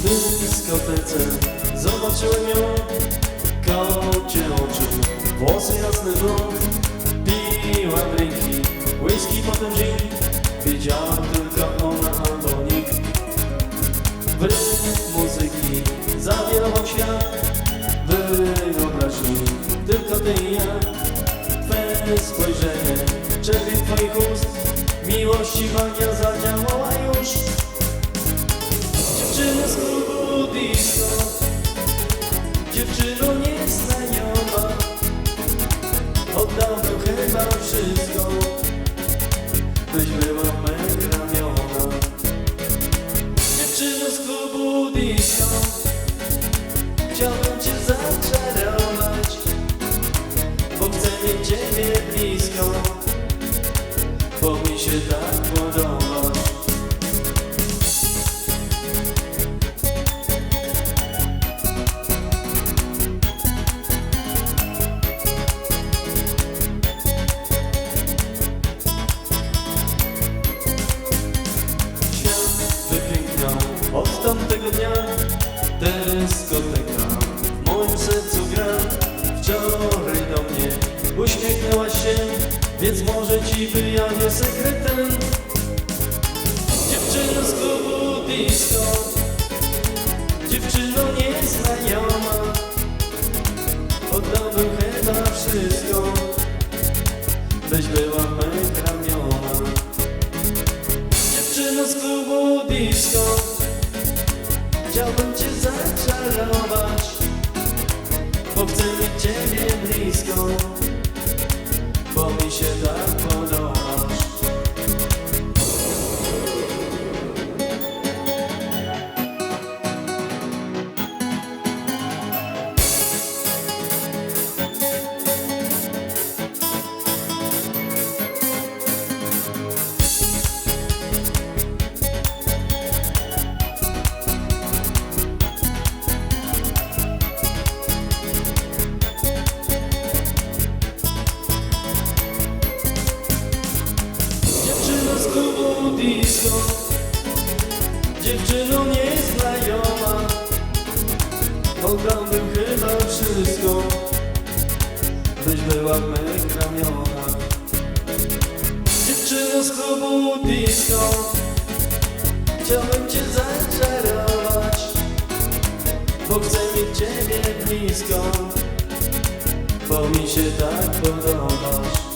W dyskotece. Zobaczyłem ją Kocie oczy, włosy jasny blond Piła drinki, whisky, potem gin. Wiedziałam tylko ona albo nikt. W rytm muzyki zawierował świat. Wyobraźni, tylko ty i ja. Twe spojrzenie, czerwie twoich ust. Miłości magia zadziałała Nieznajoma Oddałbym chyba wszystko. Byś była mych ramiona. Dziewczyno z klubu disco. Chciałbym cię zaczarować Bo chcę mieć ciebie blisko. Bo mi się tak podobasz Może ci wyjawię sekretem. Dziewczyno z klubu disco Dziewczyno nieznajoma. Oddałbym chyba wszystko. Byś była mych ramiona. Z klubu disco Chciałbym cię zaczarować Bo chcę mieć ciebie blisko klubu disco Dziewczyno nieznajoma. Oddałbym chyba wszystko. Byś była w mych ramionach. Dziewczyno z klubu disco Chciałbym cię zaczarować Bo chcę mieć ciebie blisko Bo mi się tak podobasz